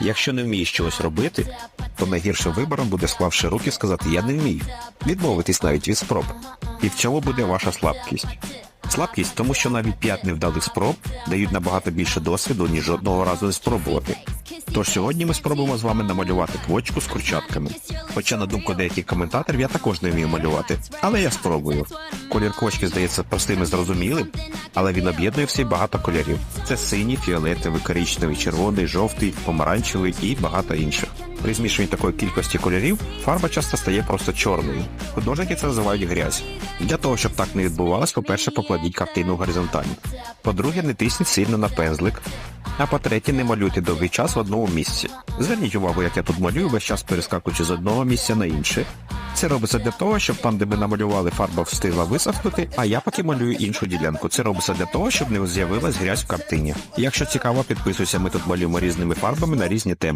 Якщо не вмієш чогось робити, то найгіршим вибором буде склавши руки сказати Я не вмію, відмовитись навіть від спроб. І в цьому буде ваша слабкість. Слабкість, тому що навіть п'ять невдалих спроб дають набагато більше досвіду, ніж жодного разу не спробувати. Тож сьогодні ми спробуємо з вами намалювати квочку з курчатками. Хоча, на думку деяких коментаторів, я також не вмію малювати, але я спробую. Колір квочки здається простим і зрозумілим, але він об'єднує всі багато кольорів. Це синій, фіолетовий, коричневий, червоний, жовтий, помаранчевий і багато інших. При змішуванні такої кількості кольорів фарба часто стає просто чорною. Художники це називають грязь. Для того, щоб так не відбувалось, по-перше, покладіть картину горизонтально. По-друге, не тисніть сильно на пензлик. А по-третє, не малюйте довгий час в одному місці. Зверніть увагу, як я тут малюю, весь час перескакуючи з одного місця на інше. Це робиться для того, щоб там, де ми намалювали, фарба встигла висохнути, а я поки малюю іншу ділянку. Це робиться для того, щоб не з'явилась грязь в картині. Якщо цікаво, підписуйся, ми тут малюємо різними фарбами на різні теми.